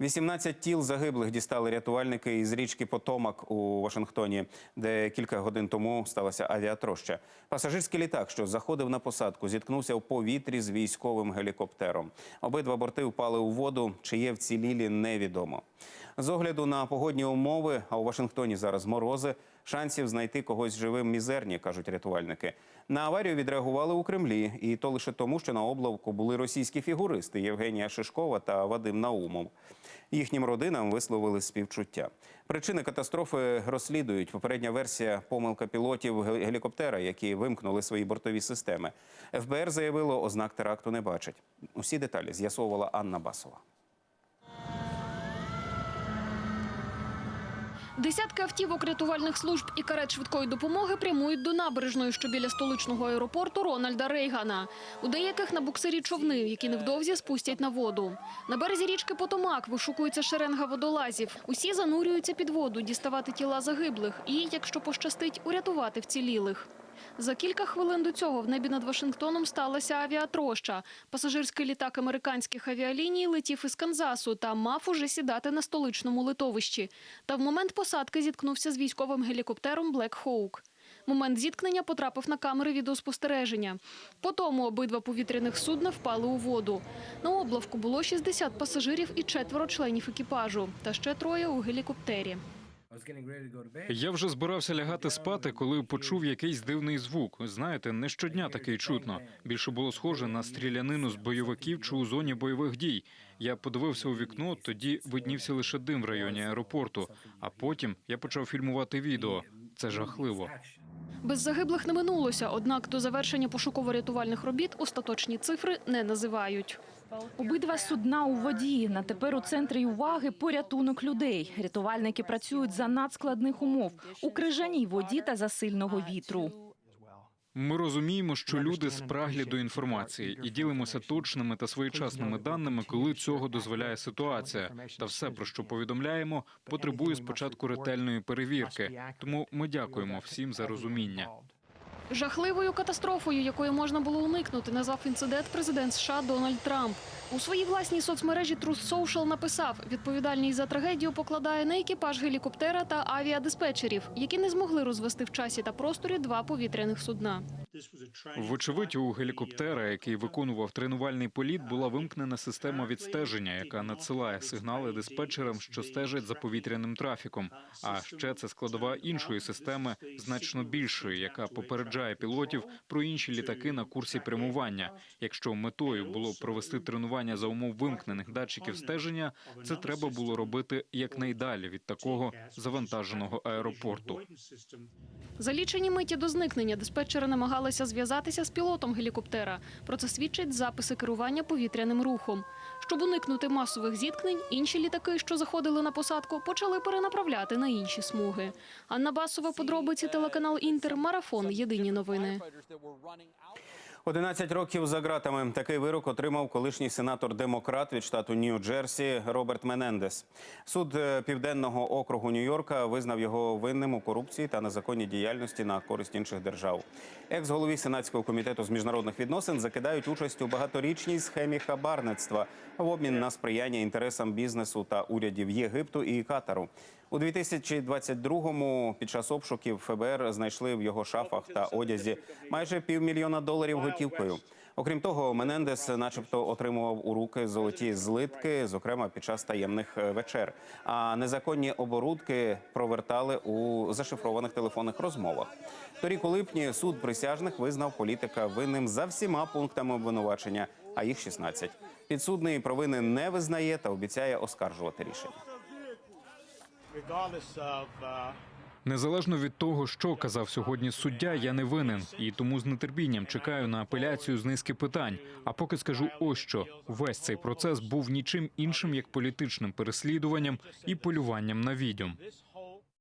18 тіл загиблих дістали рятувальники із річки Потомак у Вашингтоні, де кілька годин тому сталася авіатроща. Пасажирський літак, що заходив на посадку, зіткнувся в повітрі з військовим гелікоптером. Обидва борти впали у воду. Чи є вцілілі, невідомо. З огляду на погодні умови, а у Вашингтоні зараз морози, шансів знайти когось живим мізерні, кажуть рятувальники. На аварію відреагували у Кремлі, і то лише тому, що на облавку були російські фігуристи Євгенія Шишкова та Вадим Наумов. Їхнім родинам висловили співчуття. Причини катастрофи розслідують. Попередня версія помилка пілотів гелікоптера, які вимкнули свої бортові системи. ФБР заявило, ознак теракту не бачить. Усі деталі з'ясовувала Анна Басова. Десятки автівок рятувальних служб і карет швидкої допомоги прямують до набережної, що біля столичного аеропорту Рональда Рейгана. У деяких на буксирі човни, які невдовзі спустять на воду. На березі річки Потомак вишукується шеренга водолазів. Усі занурюються під воду, діставати тіла загиблих і, якщо пощастить, урятувати вцілілих. За кілька хвилин до цього в небі над Вашингтоном сталася авіатроща. Пасажирський літак американських авіаліній летів із Канзасу та мав уже сідати на столичному литовищі. Та в момент посадки зіткнувся з військовим гелікоптером Black Hawk. Момент зіткнення потрапив на камери відеоспостереження. По тому обидва повітряних судна впали у воду. На облавку було 60 пасажирів і четверо членів екіпажу, та ще троє у гелікоптері. Я вже збирався лягати спати, коли почув якийсь дивний звук. Знаєте, не щодня такий чутно. Більше було схоже на стрілянину з бойовиків чи у зоні бойових дій. Я подивився у вікно, тоді виднівся лише дим в районі аеропорту. А потім я почав фільмувати відео. Це жахливо. Без загиблих не минулося, однак до завершення пошуково-рятувальних робіт остаточні цифри не називають. Обидва судна у воді. На тепер у центрі уваги порятунок людей. Рятувальники працюють за надскладних умов у крижаній воді та за сильного вітру. Ми розуміємо, що люди спраглі до інформації і ділимося точними та своєчасними даними, коли цього дозволяє ситуація. Та все, про що повідомляємо, потребує спочатку ретельної перевірки. Тому ми дякуємо всім за розуміння. Жахливою катастрофою, якої можна було уникнути, назвав інцидент президент США Дональд Трамп. У своїй власній соцмережі Truth Social написав, відповідальність за трагедію покладає на екіпаж гелікоптера та авіадиспетчерів, які не змогли розвести в часі та просторі два повітряних судна. Вочевидь, у гелікоптера, який виконував тренувальний політ, була вимкнена система відстеження, яка надсилає сигнали диспетчерам, що стежать за повітряним трафіком. А ще це складова іншої системи, значно більшої, яка попереджає пілотів про інші літаки на курсі прямування. Якщо метою було провести тренування за умов вимкнених датчиків стеження, це треба було робити якнайдалі від такого завантаженого аеропорту. За лічені миті до зникнення диспетчери намагалися зв'язатися з пілотом гелікоптера. Про це свідчать записи керування повітряним рухом. Щоб уникнути масових зіткнень, інші літаки, що заходили на посадку, почали перенаправляти на інші смуги. Анна Басова, подробиці телеканал Інтер, марафон. Єдині новини. 11 років за ґратами. Такий вирок отримав колишній сенатор-демократ від штату Нью-Джерсі Роберт Менендес. Суд е, південного округу Нью-Йорка визнав його винним у корупції та незаконній діяльності на користь інших держав. Екс-голові сенатського комітету з міжнародних відносин закидають участь у багаторічній схемі хабарництва в обмін на сприяння інтересам бізнесу та урядів Єгипту і Катару. У 2022-му під час обшуків ФБР знайшли в його шафах та одязі майже півмільйона доларів готівкою. Окрім того, Менендес, начебто, отримував у руки золоті злитки, зокрема під час таємних е, вечер. А незаконні оборудки провертали у зашифрованих телефонних розмовах. Торік у липні суд присяжних визнав політика винним за всіма пунктами обвинувачення, а їх 16. Підсудний провини не визнає та обіцяє оскаржувати рішення. Uh, Незалежно від того, що казав сьогодні суддя, я не винен і тому з нетерпінням чекаю на апеляцію з низки питань. А поки скажу ось що весь цей процес був нічим іншим як політичним переслідуванням і полюванням на відьом.